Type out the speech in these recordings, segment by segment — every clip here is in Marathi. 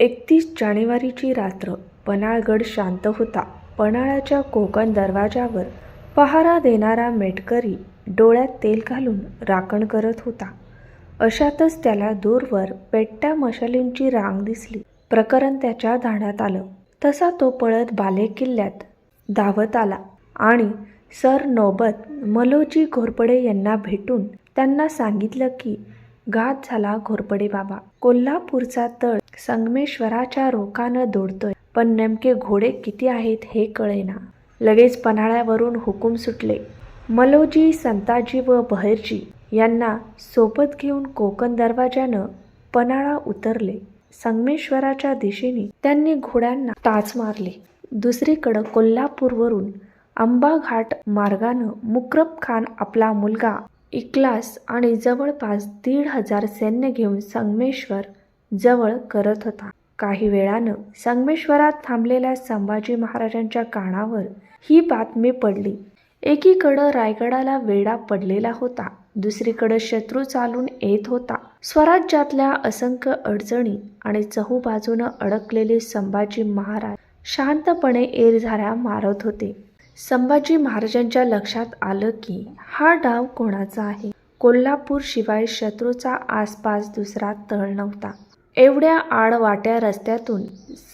एकतीस जानेवारीची रात्र. पन्हाळगड शांत होता. पन्हाळ्याच्या कोकण दरवाजावर पहारा देणारा मेटकरी डोळ्यात तेल घालून राखण करत होता. अशातच त्याला दूरवर पेट्ट्या मशालींची रांग दिसली. प्रकरण त्याच्या धाण्यात आलं. तसा तो पळत बाले किल्ल्यात धावत आला आणि सर नौबत मलोजी घोरपडे यांना भेटून त्यांना सांगितलं की घात झाला घोरपडे बाबा. कोल्हापूरचा तळ संगमेश्वराच्या रोखानं दौडतोय. पण नेमके घोडे किती आहेत हे कळेना. लगेच पन्हाळ्यावरून हुकूम सुटले. मलोजी संताजी व बहिर्जी यांना सोबत घेऊन कोकण दरवाजानं पन्हाळा उतरले. संगमेश्वराच्या दिशेने त्यांनी घोड्यांना टाच मारले. दुसरीकडं कोल्हापूरवरून अंबाघाट मार्गानं मुक्रब खान आपला मुलगा इकलास आणि जवळपास दीड हजार सैन्य घेऊन संगमेश्वर जवळ करत होता. काही वेळानं संगमेश्वरात थांबलेल्या संभाजी महाराजांच्या कानावर ही बातमी पडली. एकीकडं रायगडाला वेढा पडलेला होता दुसरीकडं शत्रू चालून येत होता. स्वराज्यातल्या असंख्य अडचणी आणि चहूबाजूनं अडकलेले संभाजी महाराज शांतपणे एरझाऱ्या मारत होते. संभाजी महाराजांच्या लक्षात आलं की हा डाव कोणाचा आहे? कोल्हापूर शिवाय शत्रूचा आसपास दुसरा तळ नव्हता. एवढ्या आडवाट्या रस्त्यातून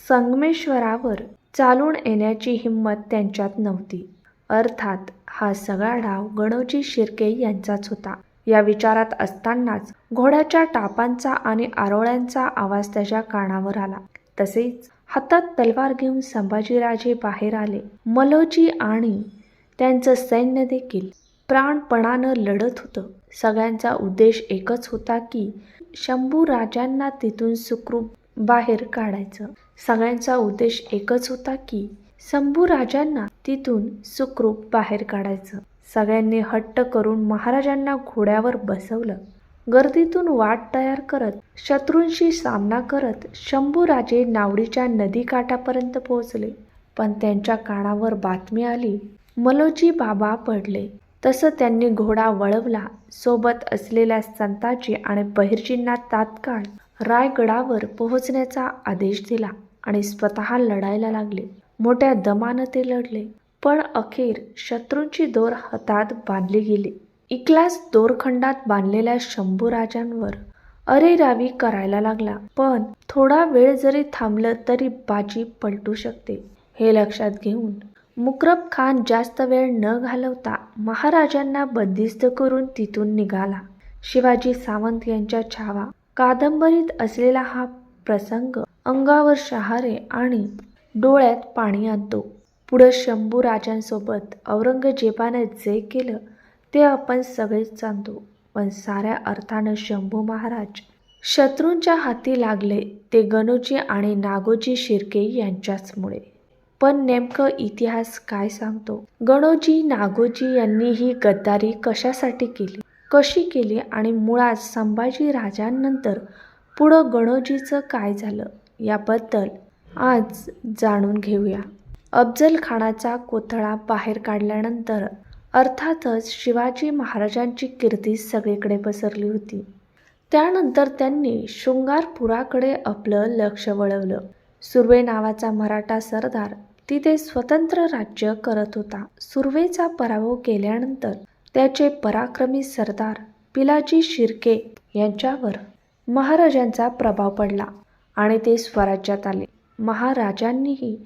संगमेश्वरावर चालून येण्याची हिंमत त्यांच्यात नव्हती. अर्थात हा सगळा डाव गणोजी शिर्के यांचाच होता. या विचारात असतानाच घोड्याच्या टापांचा आणि आरोळ्यांचा आवाज त्याच्या कानावर आला. तसेच हातात तलवार घेऊन संभाजीराजे बाहेर आले. मलोजी आणि त्यांचं सैन्य देखील प्राणपणानं लढत होतं. सगळ्यांचा उद्देश एकच होता की शंभू राजांना तिथून सुखरूप बाहेर काढायचं. सगळ्यांचा उद्देश एकच होता की शंभू राजांना तिथून सुखरूप बाहेर काढायचं. सगळ्यांनी हट्ट करून महाराजांना घोड्यावर बसवलं. गर्दीतून वाट तयार करत शत्रूंशी सामना करत शंभूराजे नावडीच्या नदीकाठापर्यंत पोहोचले. पण त्यांच्या कानावर बातमी आली मलोजी बाबा पडले. तसं त्यांनी घोडा वळवला. सोबत असलेल्या संताजी आणि बहिर्जींना तात्काळ रायगडावर पोहोचण्याचा आदेश दिला आणि स्वतः लढायला लागले. मोठ्या दमानं ते लढले. पण अखेर शत्रूंची दोर हातात बांधली गेली. इकलास दोरखंडात बांधलेल्या शंभूराजांवर अरेरावी करायला लागला. पण थोडा वेळ जरी थांबलं तरी बाजी पलटू शकते हे लक्षात घेऊन मुक्रब खान जास्त वेळ न घालवता महाराजांना बंदिस्त करून तिथून निघाला. शिवाजी सावंत यांच्या छावा कादंबरीत असलेला हा प्रसंग अंगावर शहारे आणि डोळ्यात पाणी आणतो. पुढं शंभू राजांसोबत औरंगजेबाने जे केलं ते आपण सगळेच जाणतो. पण साऱ्या अर्थानं शंभू महाराज शत्रूंच्या हाती लागले ते गणूजी आणि नागोजी शिर्के यांच्याचमुळे. पण नेमकं इतिहास काय सांगतो? गणोजी नागोजी यांनी ही गद्दारी कशासाठी केली? कशी केली आणि मुळात संभाजी राजांनंतर पुढं गणोजीचं काय झालं याबद्दल आज जाणून घेऊया. अफजल खानाचा कोथळा बाहेर काढल्यानंतर अर्थातच शिवाजी महाराजांची कीर्ती सगळीकडे पसरली होती. त्यानंतर त्यांनी शृंगारपुराकडे आपलं लक्ष वळवलं. सुर्वे नावाचा मराठा सरदार तिथे स्वतंत्र राज्य करत होता. सुर्वेचा पराभव केल्यानंतर त्याचे पराक्रमी सरदार पिलाजी शिर्के यांच्यावर महाराजांचा प्रभाव पडला आणि ते स्वराज्यात आले. महाराजांनीही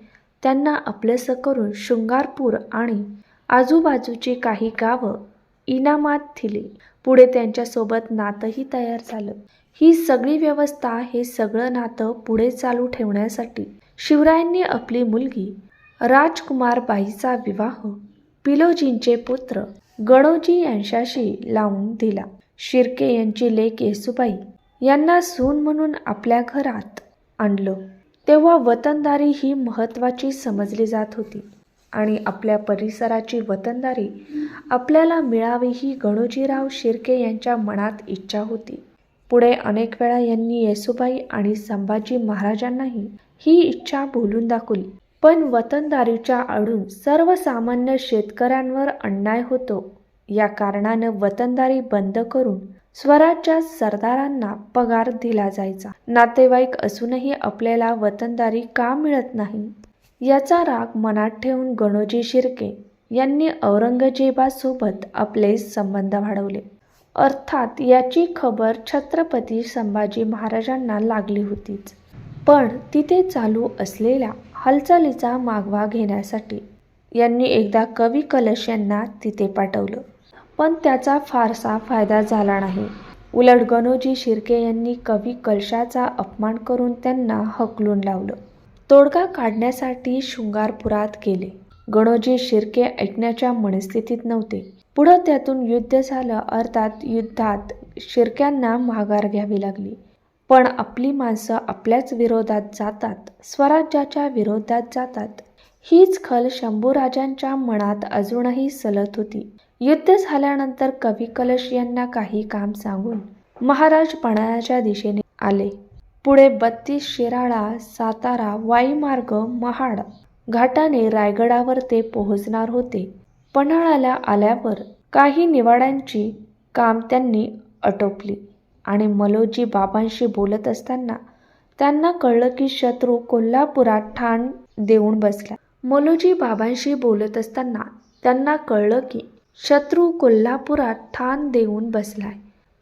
त्यांना आपलंसं करून शृंगारपूर आणि आजूबाजूची काही गावं इनामात दिली. पुढे त्यांच्यासोबत नातंही तयार झालं. ही सगळी व्यवस्था हे सगळं नातं पुढे चालू ठेवण्यासाठी शिवरायांनी आपली मुलगी राजकुमारबाईचा विवाह पिलोजींचे पुत्र गणोजी यांच्याशी लावून दिला. शिर्के यांची लेख येसुबाई यांना सून म्हणून आपल्या घरात आणलं. तेव्हा वतनदारी ही महत्त्वाची समजली जात होती आणि आपल्या परिसराची वतनदारी आपल्याला मिळावी ही गणोजीराव शिर्के यांच्या मनात इच्छा होती. पुढे अनेक वेळा यांनी येसुबाई आणि संभाजी महाराजांनाही ही इच्छा बोलून दाखवली. पण वतनदारीच्या आडून सर्वसामान्य शेतकऱ्यांवर अन्याय होतो. या कारणानं वतनदारी बंद करून स्वराज्यात सरदारांना पगार दिला जायचा. नातेवाईक असूनही आपल्याला वतनदारी का मिळत नाही? याचा राग मनात ठेवून गणोजी शिर्के यांनी औरंगजेबासोबत आपले संबंध वाढवले. अर्थात याची खबर छत्रपती संभाजी महाराजांना लागली होतीच. पण तिथे चालू असलेल्या हालचालीचा मागवा घेण्यासाठी यांनी एकदा कवी कलश यांना तिथे पाठवलं. पण त्याचा फारसा फायदा झाला नाही. उलट गणोजी शिर्के यांनी कवी कलशाचा अपमान करून त्यांना हकलून लावलं. तोडगा काढण्यासाठी शृंगारपुरात गेले. गणोजी शिर्के ऐकण्याच्या मनस्थितीत नव्हते. पुढं त्यातून युद्ध झालं अर्थात युद्धात शिरक्यांना माघार घ्यावी लागली. पण आपली माणसं आपल्याच विरोधात जातात स्वराज्याच्या विरोधात जातात. हीच खल शंभूराजांच्या मनात अजूनही सलत होती. युद्ध झाल्यानंतर कवी कलश यांना काही काम सांगून महाराज पणाच्या दिशेने आले. पुढे बत्तीस शिराळा सातारा वाईमार्ग महाड घाटाने रायगडावर ते पोहोचणार होते. पन्हाळ्याला आल्यावर काही निवाड्यांची काम त्यांनी आटोपली आणि मलोजी बाबांशी बोलत असताना त्यांना कळलं की शत्रू कोल्हापुरात ठाण देऊन बसला. मलोजी बाबांशी बोलत असताना त्यांना कळलं की शत्रू कोल्हापुरात ठाण देऊन बसलाय.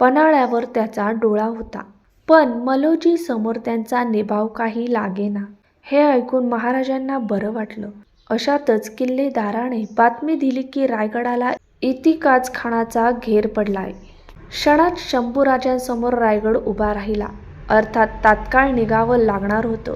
पन्हाळ्यावर त्याचा डोळा होता. पण मलोजी समोर त्यांचा निभाव काही लागेना हे ऐकून महाराजांना बरं वाटलं. अशातच किल्लेदाराने बातमी दिली की रायगडाला इतिकाज खानाचा घेर पडलाय. क्षणात शंभूराजांसमोर रायगड उभा राहिला. अर्थात तात्काळ निघावं लागणार होतं.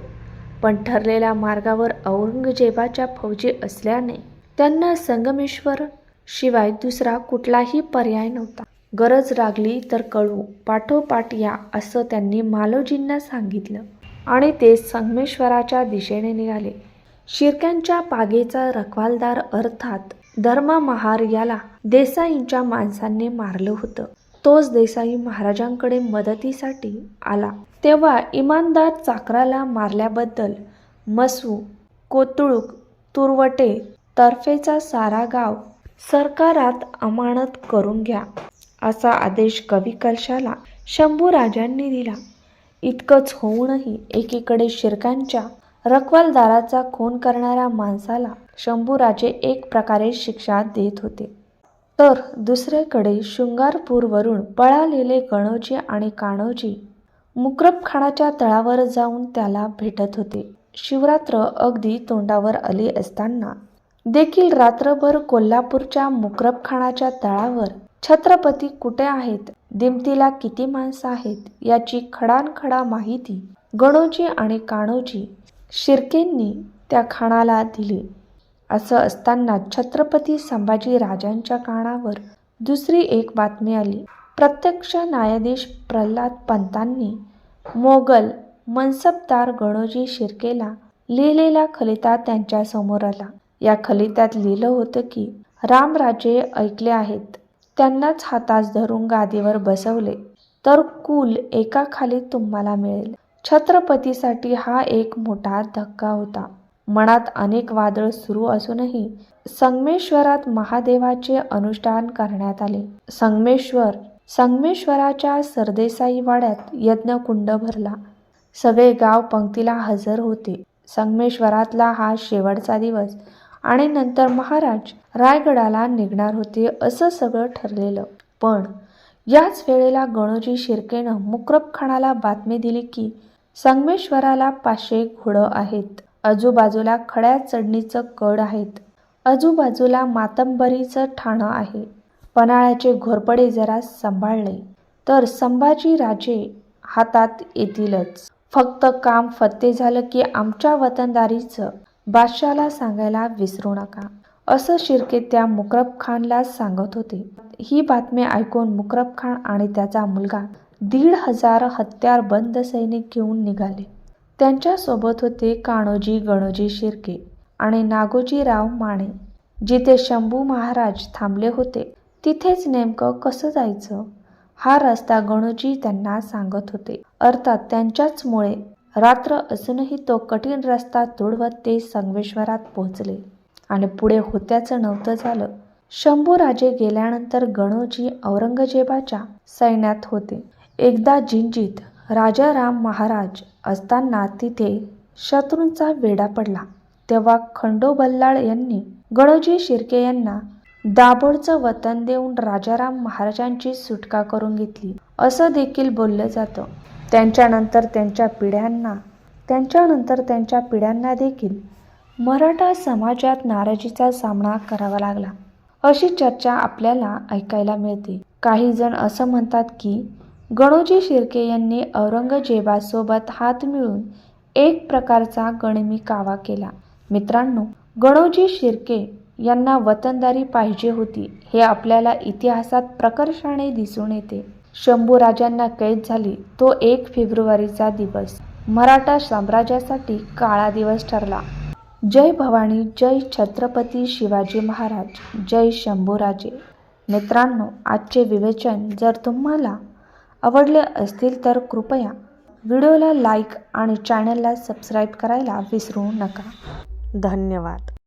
पण ठरलेल्या मार्गावर औरंगजेबाच्या फौजी असल्याने त्यांना संगमेश्वर शिवाय दुसरा कुठलाही पर्याय नव्हता. गरज लागली तर कळू पाठोपाठ या असं त्यांनी मालोजींना सांगितलं. आणि ते संगमेश्वराच्या दिशेने निघाले. शिर्क्यांच्या पागेचा रखवालदार अर्थात धर्मा महार याला देसाईंच्या माणसांनी मारलं होतं. तोच देसाई महाराजांकडे मदतीसाठी आला. तेव्हा इमानदार चाकराला मारल्याबद्दल मसू कोतुळूक तुरवटे तर्फेचा सारा गाव सरकारात अमानत करून घ्या असा आदेश कवी कलशाला शंभूराजांनी दिला. इतकंच होऊनही एकीकडे शिर्कांच्या रखवालदाराचा खून करणाऱ्या माणसाला शंभूराजे एक प्रकारे शिक्षा देत होते. तर दुसरीकडे शृंगारपूरवरून पळालेले गणोजी आणि काणोजी मुक्रबखानाच्या तळावर जाऊन त्याला भेटत होते. शिवरात्र अगदी तोंडावर आली असताना देखील रात्रभर कोल्हापूरच्या मुक्रबखानाच्या तळावर छत्रपती कुठे आहेत दिमतीला किती माणसं आहेत याची खडानखडा माहिती गणोजी आणि काणोजी शिर्केंनी त्या खाणाला दिली. असं असताना छत्रपती संभाजी राजांच्या कानावर दुसरी एक बातमी आली. प्रत्यक्ष न्यायाधीश प्रल्हाद पंतांनी मोगल मनसबदार गणोजी शिर्केला लिहिलेला खलिता त्यांच्यासमोर आला. या खलित्यात लिहिलं होतं की रामराजे ऐकले आहेत. त्यांनाच हातास धरून गादीवर बसवले. तर कुल एका खाली तुम्हाला मिळेल. छत्रपतीसाठी हा एक मोठा धक्का होता. मनात अनेक वादळ सुरू असूनही संगमेश्वरात महादेवाचे अनुष्ठान करण्यात आले. संगमेश्वर संगमेश्वराच्या सरदेसाई वाड्यात यज्ञकुंड भरला. सगळे गाव पंक्तीला हजर होते. संगमेश्वरातला हा शेवटचा दिवस आणि नंतर महाराज रायगडाला निघणार होते असं सगळं ठरलेलं. पण याच वेळेला गणोजी शिर्केनं मुक्रबखानाला बातमी दिली की संगमेश्वराला पाचशे घोडं आहेत. आजूबाजूला खड्या चढणीचं कड आहेत. आजूबाजूला मातंबरीचं ठाणं आहे. पन्हाळ्याचे घोरपडे जरा सांभाळले तर संभाजी राजे हातात येतीलच. फक्त काम फत्ते झालं की आमच्या वतनदारीचं बादशाला सांगायला विसरू नका. असं शिर्के त्या मुकरब खानला सांगत होते. ही बातमी ऐकून मुकरब खान आणि त्याचा मुलगा दीड हजार हत्यारबंद सैनिक घेऊन निघाले. त्यांच्यासोबत होते कान्होजी गणोजी शिर्के आणि नागोजीराव माने. जिथे शंभू महाराज थांबले होते तिथेच नेमकं कसं जायचं हा रस्ता गणोजी त्यांना सांगत होते. अर्थात त्यांच्याचमुळे रात्र असूनही तो कठीण रस्ता तुडवत ते संगमेश्वरात पोहोचले. आणि पुढे होत्याचं नव्हतं झालं. शंभूराजे गेल्यानंतर गणोजी औरंगजेबाच्या सैन्यात होते. एकदा जिंजीत राजाराम महाराज असताना तिथे शत्रूंचा वेढा पडला. तेव्हा खंडो बल्लाळ यांनी गणोजी शिर्के यांना दाभोळचं वतन देऊन राजाराम महाराजांची सुटका करून घेतली. असं देखील बोललं जातं. त्यांच्यानंतर त्यांच्या पिढ्यांना त्यांच्यानंतर त्यांच्या पिढ्यांना देखील मराठा समाजात नाराजीचा सामना करावा लागला. अशी चर्चा आपल्याला ऐकायला मिळते. काही जण असं म्हणतात की गणोजी शिर्के यांनी औरंगजेबासोबत हात मिळून एक प्रकारचा गणमी कावा केला. मित्रांनो गणोजी शिर्के यांना वतनदारी पाहिजे होती हे आपल्याला इतिहासात प्रकर्षाने दिसून येते. शंभू राजांना कैद झाली तो एक फेब्रुवारीचा दिवस. मराठा साम्राज्यासाठी काळा दिवस ठरला. जय भवानी जय छत्रपती शिवाजी महाराज जय शंभूराजे. मित्रांनो आजचे विवेचन जर तुम्हाला आवडले असतील तर कृपया व्हिडिओला लाईक आणि चॅनलला सबस्क्राईब करायला विसरू नका. धन्यवाद.